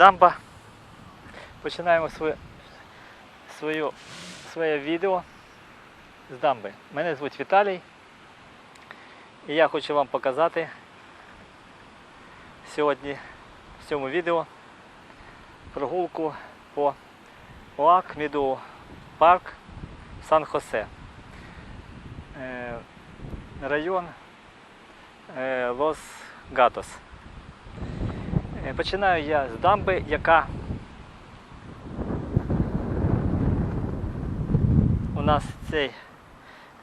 Дамба. Починаємо своє, свою, своє відео з дамби. Мене звуть Віталій. І я хочу вам показати сьогодні в цьому відео прогулку по ОАК Міду Парк Сан-Хосе. Е, Район е, Лос Гатос. Е, Починаю я з дамби, яка у нас цей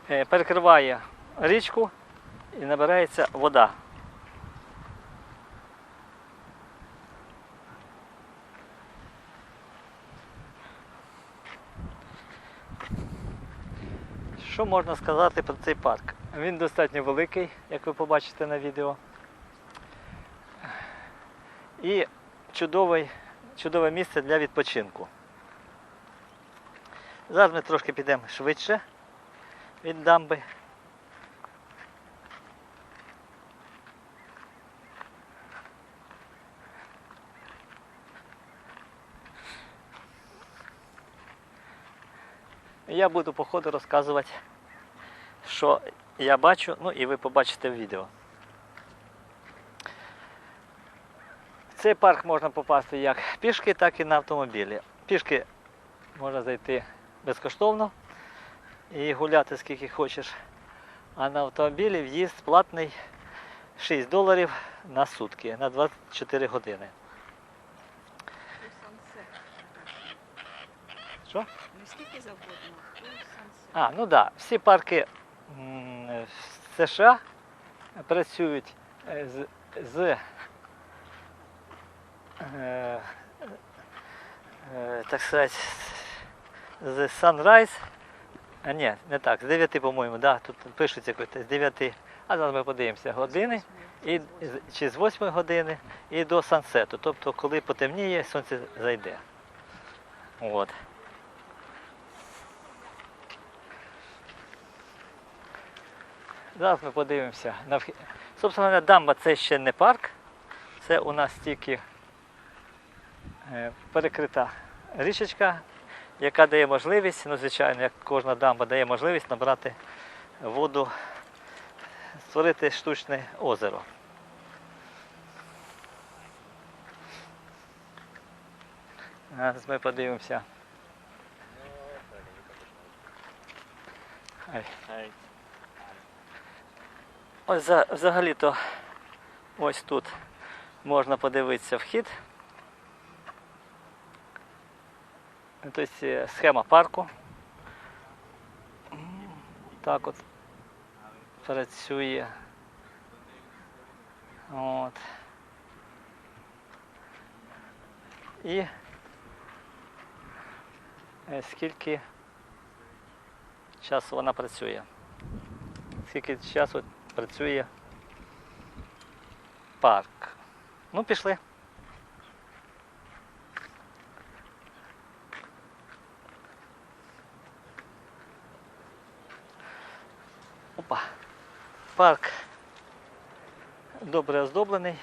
е, перекриває річку і набирається вода. Що можна сказати про цей парк? Він достатньо великий, як ви побачите на відео. І чудовий, чудове місце для відпочинку. Зараз ми трошки підемо швидше від дамби. Я буду по ходу розказувати, що я бачу, ну і ви побачите в відео. Цей парк можна попасти як пішки, так і на автомобілі. Пішки можна зайти безкоштовно і гуляти скільки хочеш. А на автомобілі в'їзд платний 6 доларів на сутки на 24 години. Що? Не скільки завгодно. А, ну так, да. всі парки в США працюють е, з, з е, е, так сказати, з Sunrise. А ні, не так, з 9, по-моєму, да, тут пишуть якось з 9, а зараз ми подивимося, години, і, чи з 8 години і до сансету, тобто коли потемніє, сонце зайде. От. Зараз ми подивимося. Собственно, дамба це ще не парк. Це у нас тільки перекрита річечка, яка дає можливість, ну звичайно, як кожна дамба дає можливість набрати воду, створити штучне озеро. Зараз ми подивимося. Ось взагалі-то ось тут можна подивитися вхід. Тобто е, схема парку. Так от працює. От. І е, скільки часу вона працює. Скільки часу працює парк. Ну, пішли. Парк добре оздоблений.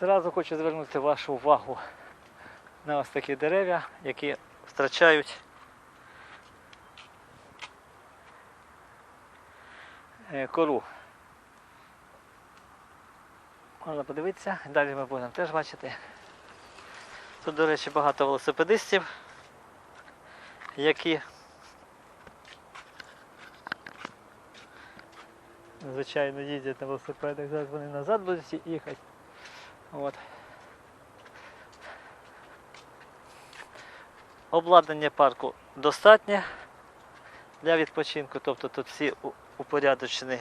Зразу хочу звернути вашу увагу на ось такі дерева, які втрачають е, кору. Можна подивитися, далі ми будемо теж бачити. Тут, до речі, багато велосипедистів, які звичайно їздять на велосипедах, зараз вони назад будуть їхати. От. Обладнання парку достатнє для відпочинку, тобто тут всі упорядочені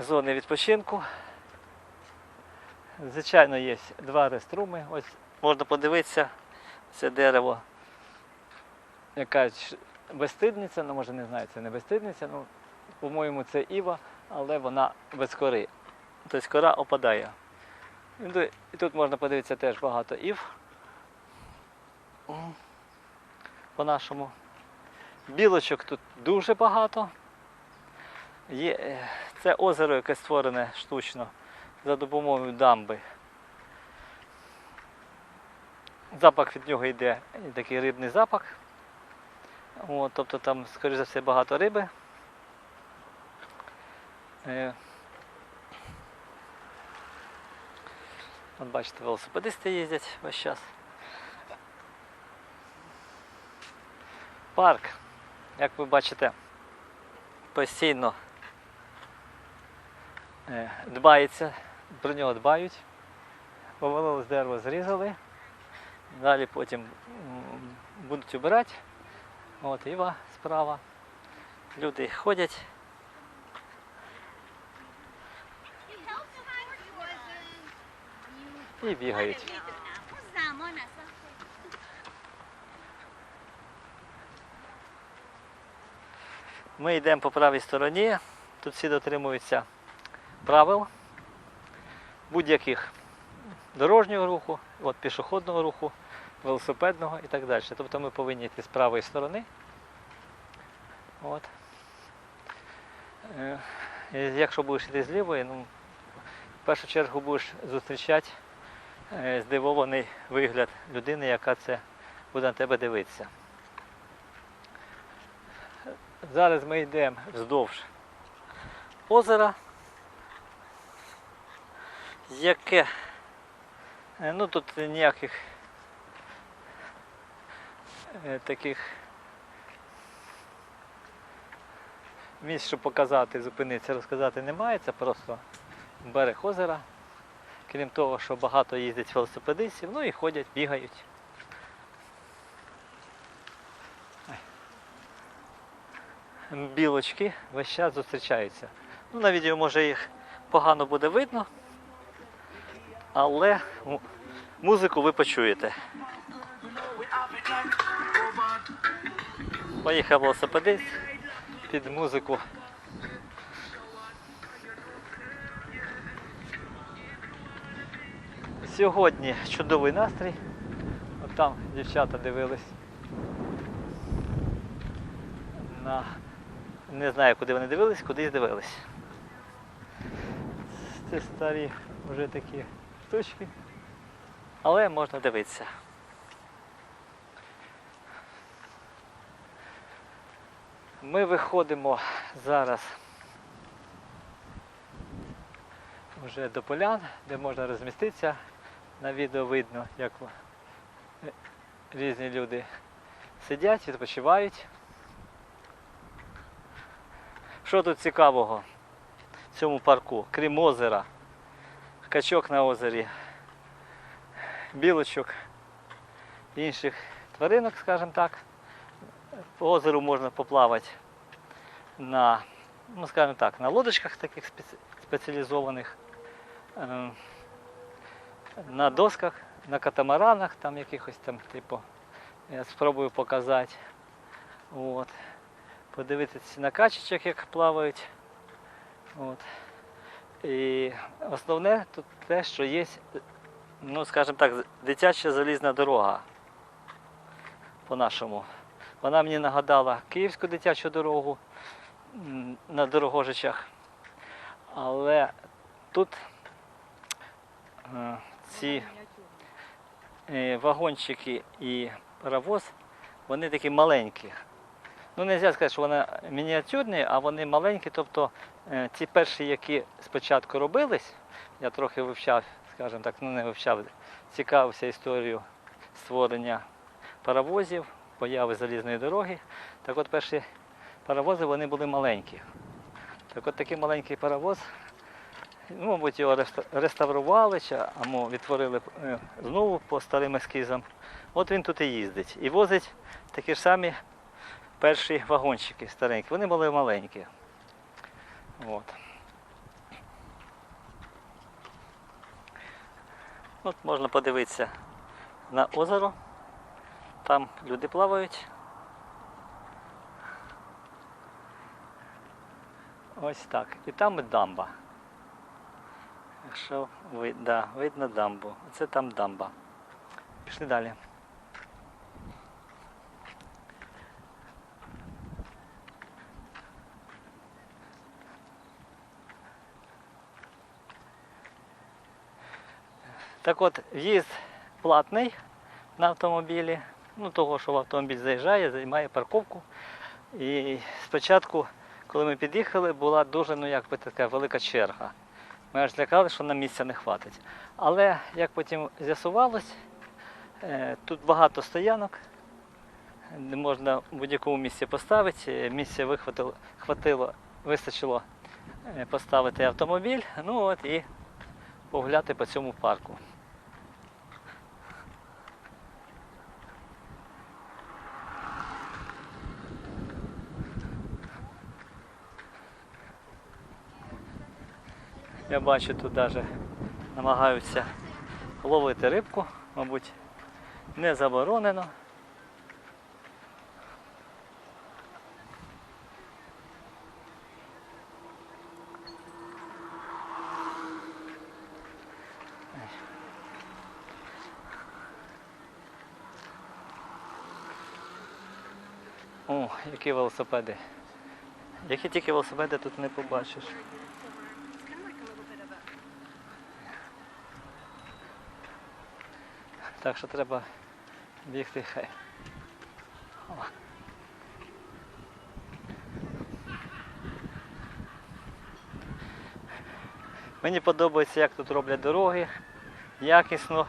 зони відпочинку. Звичайно, є два реструми. Ось можна подивитися, це дерево. Якась безстидниця, ну може не знаю, це не безстидниця, ну, по-моєму, це Іва, але вона без кори. Тобто кора опадає. І тут можна подивитися теж багато ів. по-нашому. Білочок тут дуже багато. Є, е, це озеро, яке створене штучно за допомогою дамби. Запах від нього йде такий рибний запах. От, тобто там, скоріш за все, багато риби. Е, От бачите, велосипедисти їздять весь час. Парк, як ви бачите, постійно дбається, про нього дбають. Повалилось дерево, зрізали. Далі потім будуть обирати. От Іва справа. Люди ходять. І бігають. Ми йдемо по правій стороні. Тут всі дотримуються правил будь-яких дорожнього руху, от, пішохідного руху, велосипедного і так далі. Тобто ми повинні йти з правої сторони. От. Е, і Якщо будеш йти з лівої, ну, в першу чергу будеш зустрічати е, здивований вигляд людини, яка це буде на тебе дивитися. Зараз ми йдемо вздовж озера, яке е, ну тут ніяких е, таких місць, щоб показати, зупинитися, розказати немає, це просто берег озера. Крім того, що багато їздять велосипедистів, ну і ходять, бігають. білочки весь час зустрічаються. Ну, на відео може їх погано буде видно, але музику ви почуєте. Поїхав велосипедист під музику. Сьогодні чудовий настрій. От там дівчата дивились на не знаю, куди вони дивились, кудись дивились. Це старі вже такі штучки. Але можна дивитися. Ми виходимо зараз вже до полян, де можна розміститися. На відео видно, як різні люди сидять, відпочивають. Що тут цікавого в цьому парку, крім озера, качок на озері, білочок, інших тваринок, скажімо так. По озеру можна поплавати на, ну скажімо так, на лодочках таких спеціалізованих, ем, на досках, на катамаранах, там якихось там, типу, я спробую показати. От подивитися на качечок, як плавають. От. І основне тут те, що є, ну, скажімо так, дитяча залізна дорога по-нашому. Вона мені нагадала київську дитячу дорогу на Дорогожичах. Але тут е, ці е, вагончики і паровоз, вони такі маленькі. Ну, не можна сказати, що вони мініатюрні, а вони маленькі. Тобто ті перші, які спочатку робились, я трохи вивчав, скажімо так, ну не вивчав, цікавився історією створення паровозів, появи залізної дороги. Так от перші паровози вони були маленькі. Так от такий маленький паровоз, ну, мабуть, його реставрували, або відтворили е, знову по старим ескізам. От він тут і їздить. І возить такі ж самі перші вагончики старенькі. Вони були маленькі. От. От можна подивитися на озеро. Там люди плавають. Ось так. І там дамба. Якщо ви, да, видно дамбу. Це там дамба. Пішли далі. Так от, в'їзд платний на автомобілі. Ну, того, що в автомобіль заїжджає, займає парковку. І спочатку, коли ми під'їхали, була дуже ну, як би така велика черга. Ми аж злякали, що нам місця не хватить. Але як потім з'ясувалось, е, тут багато стоянок, де можна в будь-якому місці поставити. Місця вихватило, хватило, вистачило е, поставити автомобіль, ну от і погуляти по цьому парку. Я бачу, тут навіть намагаються ловити рибку, мабуть, не заборонено. О, які велосипеди. Які тільки велосипеди тут не побачиш. Так що треба бігти хай. Мені подобається, як тут роблять дороги, якісно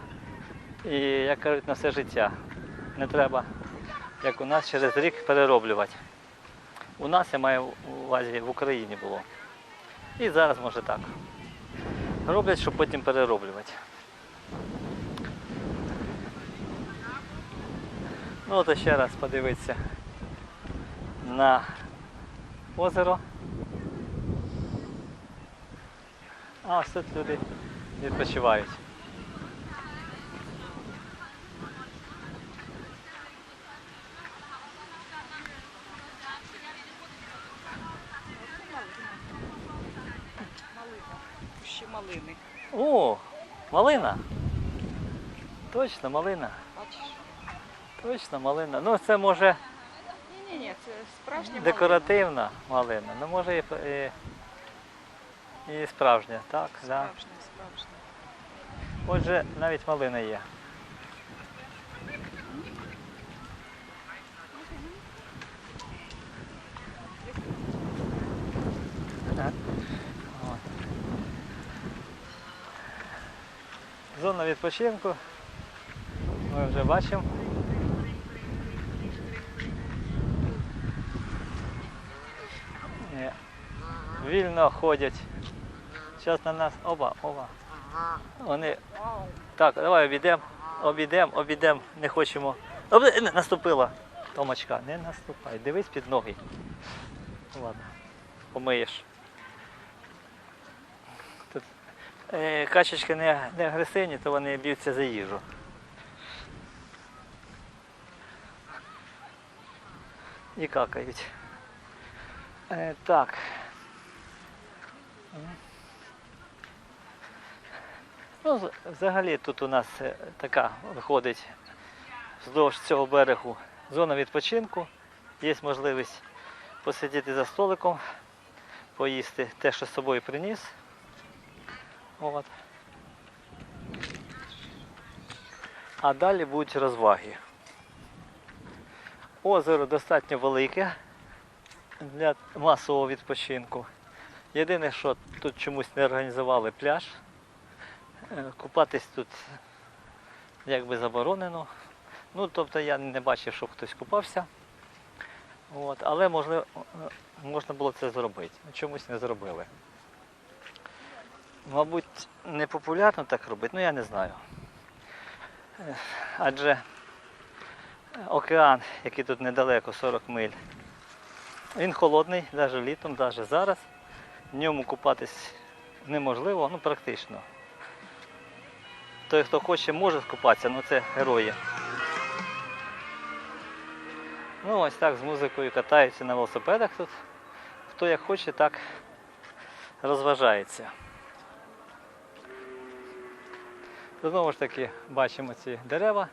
і, як кажуть, на все життя. Не треба, як у нас через рік, перероблювати. У нас я маю увазі в Україні було. І зараз може так. Роблять, щоб потім перероблювати. Ну от ще раз подивитися на озеро. А ось тут люди відпочивають. Ще малини. О, малина. Точно, малина. Точно, малина. Ну це може Ні-ні-ні, це справжня декоративна малина. Ну може і, і, і справжня, так, да. Справжня, справжня. Отже, навіть малина є. Зона відпочинку. Ми вже бачимо. Е, Вільно ходять. Зараз на нас. Оба, оба. Вони так, давай обійдемо, обійдемо, обійдемо, не хочемо. Наступила. Томочка, не наступай, дивись під ноги. Ладно, помиєш. Тут е, качечки не, не агресивні, то вони б'ються за їжу. І какають. Е, так. Ну, взагалі тут у нас е, така виходить вздовж цього берегу зона відпочинку. Є можливість посидіти за столиком, поїсти те, що з собою приніс. От. А далі будуть розваги. Озеро достатньо велике для масового відпочинку. Єдине, що тут чомусь не організували пляж. Е, Купатись тут якби заборонено. Ну, тобто я не бачив, щоб хтось купався. От, але можливо, е, можна було це зробити. Чомусь не зробили. Мабуть, не популярно так робити, ну я не знаю. Е, Адже океан, який тут недалеко, 40 миль, він холодний, навіть літом, навіть зараз. В ньому купатись неможливо, ну практично. Той, хто хоче, може скупатися, але це герої. Ну, ось так з музикою катаються на велосипедах тут. Хто як хоче, так розважається. Знову ж таки бачимо ці дерева.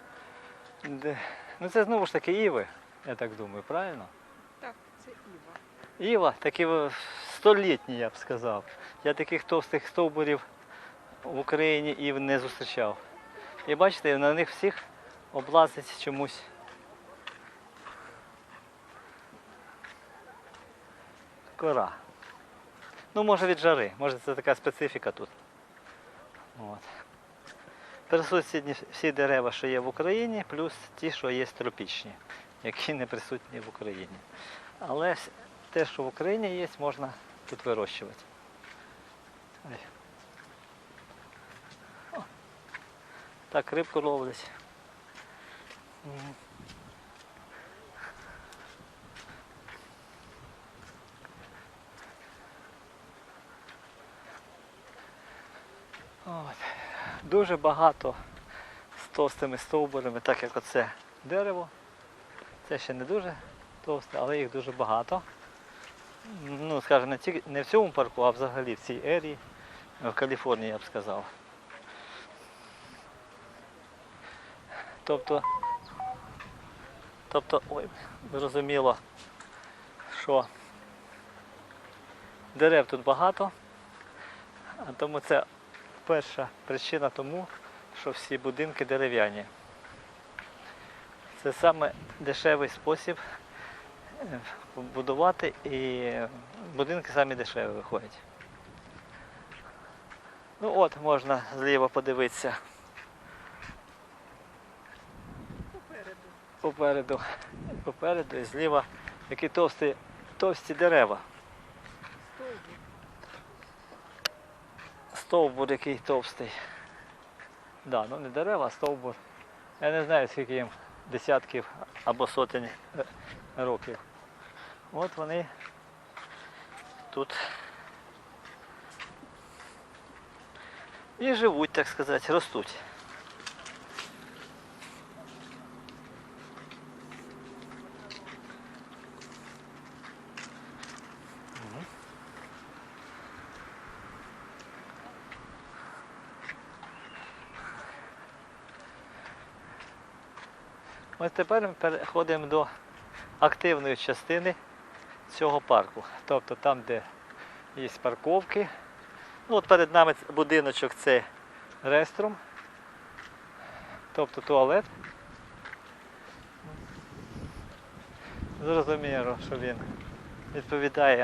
Де... Ну це знову ж таки іви, я так думаю, правильно? Так, це Іва. Іва, такі столітні, я б сказав. Я таких товстих стовбурів в Україні ів не зустрічав. І бачите, на них всіх облазить чомусь. Кора. Ну, може від жари, може це така специфіка тут. От. Присутні всі дерева, що є в Україні, плюс ті, що є тропічні, які не присутні в Україні. Але те, що в Україні є, можна тут вирощувати. Так, рибку ловлять. От. Дуже багато з товстими стовбурами, так як оце дерево. Це ще не дуже товсте, але їх дуже багато. Ну, скажімо, не, тільки, не в цьому парку, а взагалі в цій ерії, в Каліфорнії, я б сказав. Тобто, тобто, ой, зрозуміло, що дерев тут багато, а тому це перша причина тому, що всі будинки дерев'яні. Це саме спосіб е, будувати і будинки самі дешеві виходять. Ну от можна зліва подивитися Попереду. попереду, попереду і зліва які товсті, товсті дерева. Стовбур. Який товстий. Да, ну не дерева, а стовбур. Я не знаю, скільки їм десятків або сотень е, років. От вони тут і живуть, так сказати, ростуть. Ось тепер ми переходимо до активної частини цього парку. Тобто там, де є парковки. Ну, от перед нами будиночок це реструм, тобто туалет. Зрозуміло, що він відповідає